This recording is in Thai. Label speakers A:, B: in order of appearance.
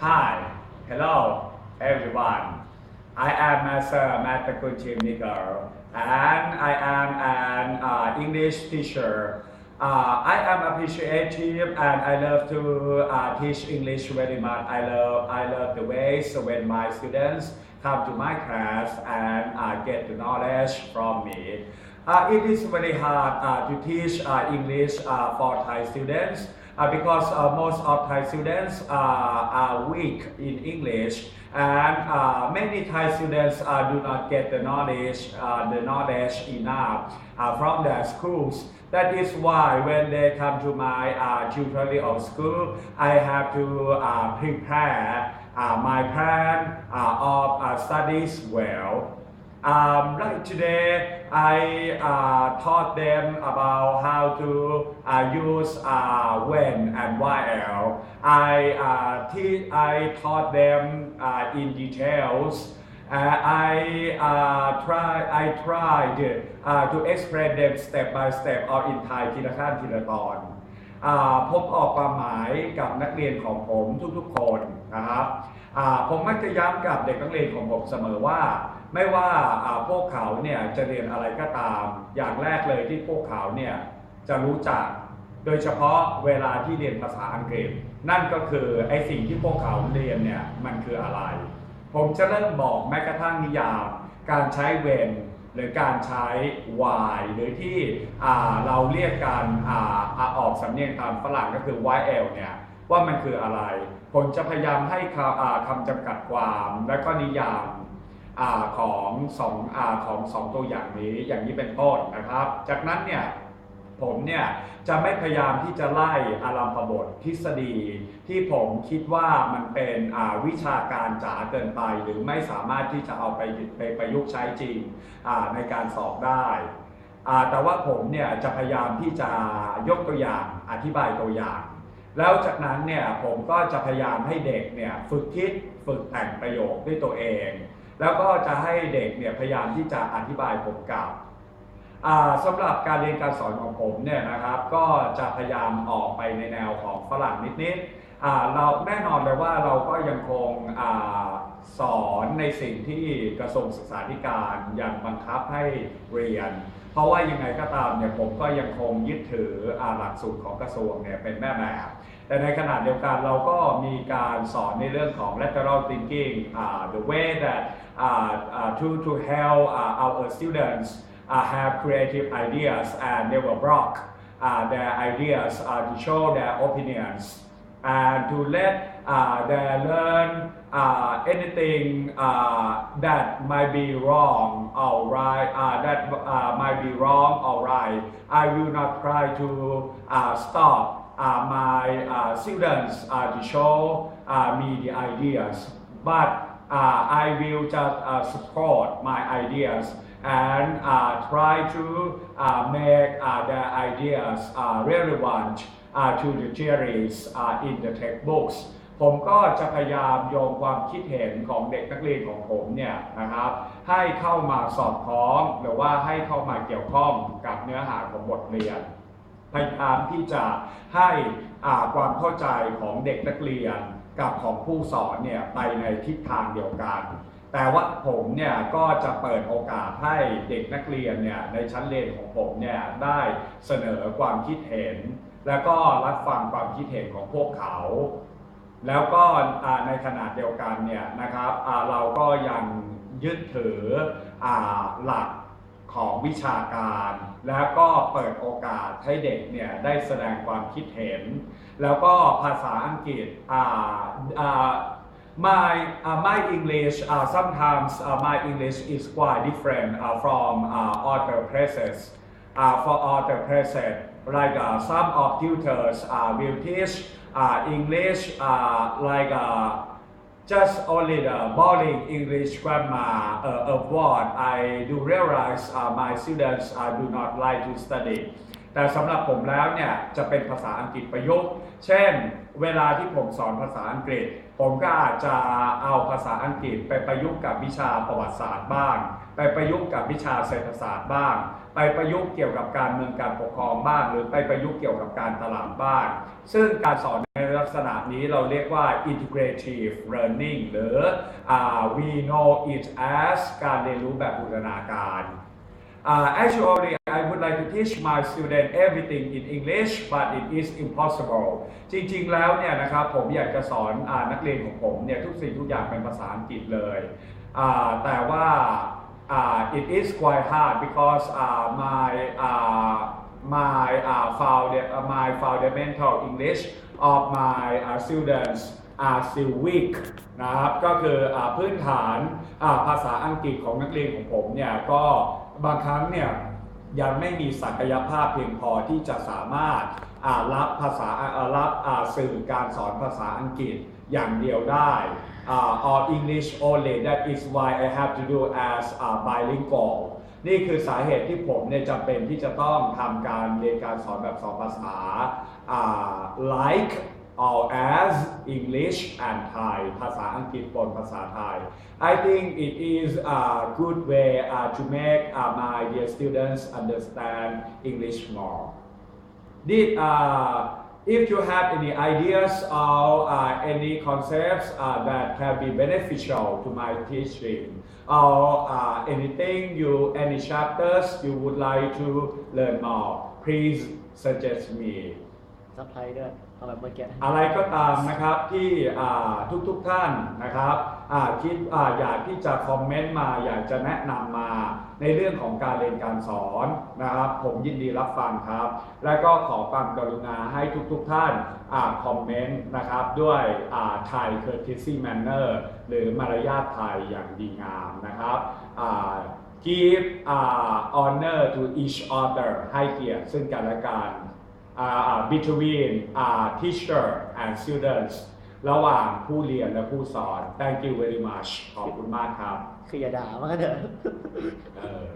A: Hi, hello, everyone. I am Master Matakunchi Miguel, and I am an uh, English teacher. Uh, I am appreciative and I love to uh, teach English very much. I love I love the ways when my students come to my class and uh, get the knowledge from me. Uh, it is very hard uh, to teach uh, English for Thai students because most of Thai students are weak in English and many Thai students do not get the knowledge, the knowledge enough from their schools. That is why when they come to my uh, tutorial school, I have to uh, prepare uh, my plan uh, of studies well. Um, like today, I uh, taught them about how to uh, use uh, when and YL. I, uh, te- I taught them uh, in details. Uh, I uh, try I tried uh, to explain them step by step or in Thai ทีละขั้นทีละตอนอ่าผมออกความหมายกับนักเรียนของผมทุกๆคน นะครับผมมักจะย้ำกับเด็กนักเรียนของผมเสมอว่า ไม่ว่าพวกเขาเนี่ยจะเรียนอะไรก็ตาม อย่างแรกเลยที่พวกเขาเนี่ยจะรู้จัก โดยเฉพาะเวลาที่เรียนภาษาอังกฤษ นั่นก็คือไอสิ่งที่พวกเขาเรียนเนี่ยมันคืออะไร ผมจะเริ่มบอกแม้กระทั่งนิยาม การใช้ when หรือการใช้ why หรือที่เราเรียกการออออกสำเนียงตามฝรั่งก็คือ yl เนี่ยว่ามันคืออะไร ผมจะพยายามให้คำคำจำกัดความและก็นิยามอของสองอของสองตัวอย่างนี้อย่างนี้เป็นต้นนะครับ จากนั้นเนี่ยผมเนี่ยจะไม่พยายามที่จะไล่อารัมพบททฤษฎี ที่ผมคิดว่ามันเป็นวิชาการจ๋าเกินไป หรือไม่สามารถที่จะเอาไปไปประยุกต์ใช้จริงในการสอบได้ แต่ว่าผมเนี่ยจะพยายามที่จะยกตัวอย่างอธิบายตัวอย่าง แล้วจากนั้นเนี่ยผมก็จะพยายามให้เด็กเนี่ยฝึกคิดฝึกแต่งประโยคด้วยตัวเอง แล้วก็จะให้เด็กเนี่ยพยายามที่จะอธิบายผมกลับสำหรับการเรียนการสอนของผมเนี่ยนะครับก็จะพยายามออกไปในแนวของฝรั่งนิดๆเราแน่นอนเลยว่าเราก็ยังคงอ สอนในสิ่งที่กระทรวงศึกษาธิการยังบังคับให้เรียน เพราะว่ายังไงก็ตามเนี่ยผมก็ยังคงยึดถืออาหลักสูตรของกระทรวงเนี่ยเป็นแม่แบบ แต่ในขณะเดียวกันเราก็มีการสอนในเรื่องของ lateral thinking uh, the way that uh, uh, to to help uh, our students uh, have creative ideas and they will block uh, their ideas uh, to show their opinions and to let uh, them learn uh, anything uh, that might be wrong or right uh, that uh, might be wrong or right I will not try to uh, stop uh, my uh, students uh, to show uh, me the ideas, but uh, I will just uh, support my ideas and uh, try to uh, make uh, their ideas uh, relevant uh, to the theories uh, in the textbooks ผมก็จะพยายามโยงความคิดเห็นของเด็กนักเรียนของผมเนี่ยนะครับให้เข้ามาสอดคล้อง หรือว่าให้เข้ามาเกี่ยวข้องกับเนื้อหาของบทเรียนพยายามที่จะให้อ่าความเข้าใจของเด็กนักเรียนกับของผู้สอนเนี่ยไปในทิศทางเดียวกัน แต่ว่าผมเนี่ยก็จะเปิดโอกาสให้เด็กนักเรียนเนี่ยในชั้นเรียนของผมเนี่ยได้เสนอความคิดเห็น แล้วก็รับฟังความคิดเห็นของพวกเขา แล้วก็ในขณะเดียวกันเนี่ยนะครับเราก็ยังยึดถือหลักของวิชาการ แล้วก็เปิดโอกาสให้เด็กเนี่ยได้แสดงความคิดเห็น แล้วก็ภาษาอังกฤษ my uh, my English uh, sometimes uh, my English is quite different uh, from uh, other places uh, for other places like uh, some of tutors uh, will teach uh, English uh, like uh, just only the boring English grammar uh, of what I do realize uh, my students uh, do not like to study แต่สำหรับผมแล้วเนี่ยจะเป็นภาษาอังกฤษประยุกต์ เช่น เวลาที่ผมสอนภาษาอังกฤษ ผมก็อาจจะเอาภาษาอังกฤษไปประยุกต์กับวิชาประวัติศาสตร์บ้าง ไปประยุกต์กับวิชาเศรษฐศาสตร์บ้าง ไปประยุกต์เกี่ยวกับการเมืองการปกครองบ้าง หรือไปประยุกต์เกี่ยวกับการตลาดบ้าง ซึ่งการสอนในลักษณะนี้เราเรียกว่า integrative learning หรืออ่า we know it as การเรียนรู้แบบบูรณาการ Uh, actually, I would like to teach my student everything in English, but it is impossible. จริงๆ แล้วเนี่ยนะครับผมอยากจะสอนอานักเรียนของผมเนี่ยทุกสิ่งทุกอย่างเป็นภาษาอังกฤษเลยอ่าแต่ว่าอ่า it is quite hard because uh, my uh, my uh, found uh, my fundamental English of my uh, students are still weak นะครับก็คืออาพื้นฐานอ่าภาษาอังกฤษของนักเรียนของผมเนี่ยก็บางครั้งเนี่ยยังไม่มีศักยภาพเพียงพอที่จะสามารถอ่ารับภาษารับอ่าสื่อการสอนภาษาอังกฤษอย่างเดียวได้อ่า or English only that is why I have to do as a bilingual นี่คือสาเหตุที่ผมเนี่ยจำเป็นที่จะต้องทำการเรียนการสอนแบบสองภาษาอ่า like or as English and Thai ภาษาอังกฤษปนภาษาไทย I think it is a good way uh, to make uh, my dear students understand English more. Did uh, if you have any ideas or uh, any concepts uh, that can be beneficial to my teaching or uh, anything you any chapters you would like to learn more please suggest me
B: ซับไทยด้วย เอาแบบเมื่อกี้
A: อะไรก็ตามนะครับที่ทุกทุกๆท่านนะครับอ่าคิดออยากที่จะคอมเมนต์มาอยากจะแนะนำมาในเรื่องของการเรียนการสอนนะครับ ผมยินดีรับฟังครับ และก็ขอความกรุณาให้ทุกๆทท่านอคอมเมนต์นะครับด้วยไทย courtesy manner หรือมารยาทไทยอย่างดีงามนะครับ give uh, honor to each other ให้เกียรติซึ่งกันและกัน uh, between uh, teacher and students ระหว่างผู้เรียนและผู้สอน thank you very much ขอบคุณมากครับ
B: คืออย่าด่ามันก็เถอะ
A: เออ